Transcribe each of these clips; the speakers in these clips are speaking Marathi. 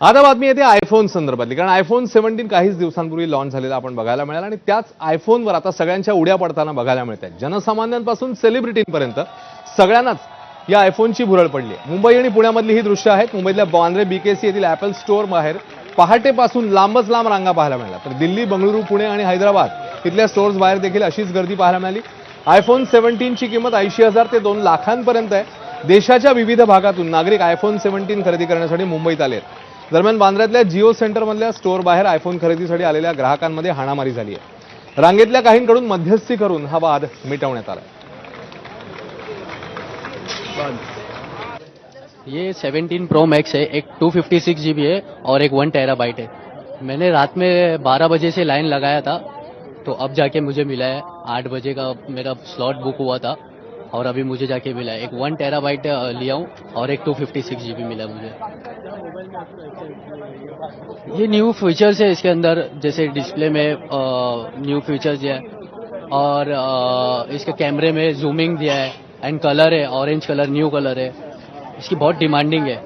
आता बातमी येते आयफोन संदर्भातली. कारण आयफोन सेव्हन्टीन काहीच दिवसांपूर्वी लॉन्च झालेला आपण बघायला मिळाला आणि त्याच आयफोनवर आता सगळ्यांच्या उड्या पडताना बघायला मिळत आहेत जनसामान्यांपासून सेलिब्रिटींपर्यंत सगळ्यांनाच या आयफोनची भुरळ पडली मुंबई आणि पुण्यामधली ही दृश्य आहेत. मुंबईतल्या बांद्रे बीकेसी येथील ऍपल स्टोअर बाहेर पहाटेपासून लांबच लांब रांगा पाहायला मिळाल्या. तर दिल्ली बंगळुरू पुणे आणि हैदराबाद इथल्या स्टोअर्स बाहेर देखील अशीच गर्दी पाहायला मिळाली. आयफोन सेव्हन्टीनची किंमत ऐंशी हजार ते दोन लाखांपर्यंत आहे. देशाच्या विविध भागातून नागरिक आयफोन सेव्हन्टीन खरेदी करण्यासाठी मुंबईत आले आहेत दरम्यान बांद्र्यातल्या जिओ सेंटरमधल्या स्टोअर बाहेर आयफोन खरेदीसाठी आलेल्या ग्राहकांमध्ये हाणामारी आहे. रांगेतल्या काहींकडून मध्यस्थी करून हा वाद आला ये 17 प्रो मैक्स है, एक 256 जीबी है और एक वन टेराबाइट है। मैंने रात में 12 बजे से लाइन लगाया था तो अब जाके मुझे मिला है, आठ बजे का मेरा स्लॉट बुक हुआ था। और अभी मुझे जाके मिला है। एक वन टेराबाइट लिया हूँ और एक टू फिफ्टी सिक्स जी मिला मुझे। ये न्यू फीचर्स है इसके अंदर जैसे डिस्प्ले में न्यू फीचर्स दिया है और इसके कैमरे में जूमिंग दिया है एंड कलर है ऑरेंज कलर न्यू कलर है। इसकी बहुत डिमांडिंग है।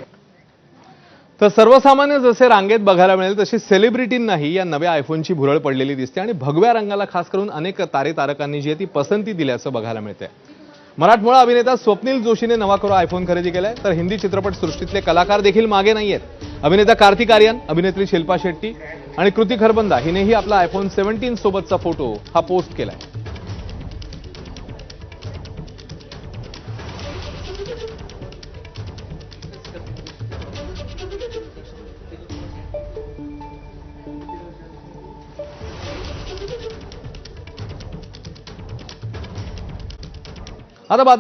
तर सर्वसामान्य जसे रांगेत बघायला मिळेल तशी सेलिब्रिटींनाही या नव्या आयफोनची भुरळ पडलेली दिसते आणि भगव्या रंगाला खास करून अनेक तारे तारकांनी जी आहे ती पसंती दिल्याचं बघायला मिळते मराठमोळा अभिनेता स्वप्नील जोशीने नवा करो आयफोन खरेदी केलाय. तर हिंदी चित्रपट सृष्टीतले कलाकार देखील मागे नाहीयेत. अभिनेता कार्तिक आर्यन अभिनेत्री शिल्पा शेट्टी आणि कृती खरबंदा हिनेही आपला आयफोन सेव्हन्टीन सोबतचा फोटो हा पोस्ट केलाय. आता बात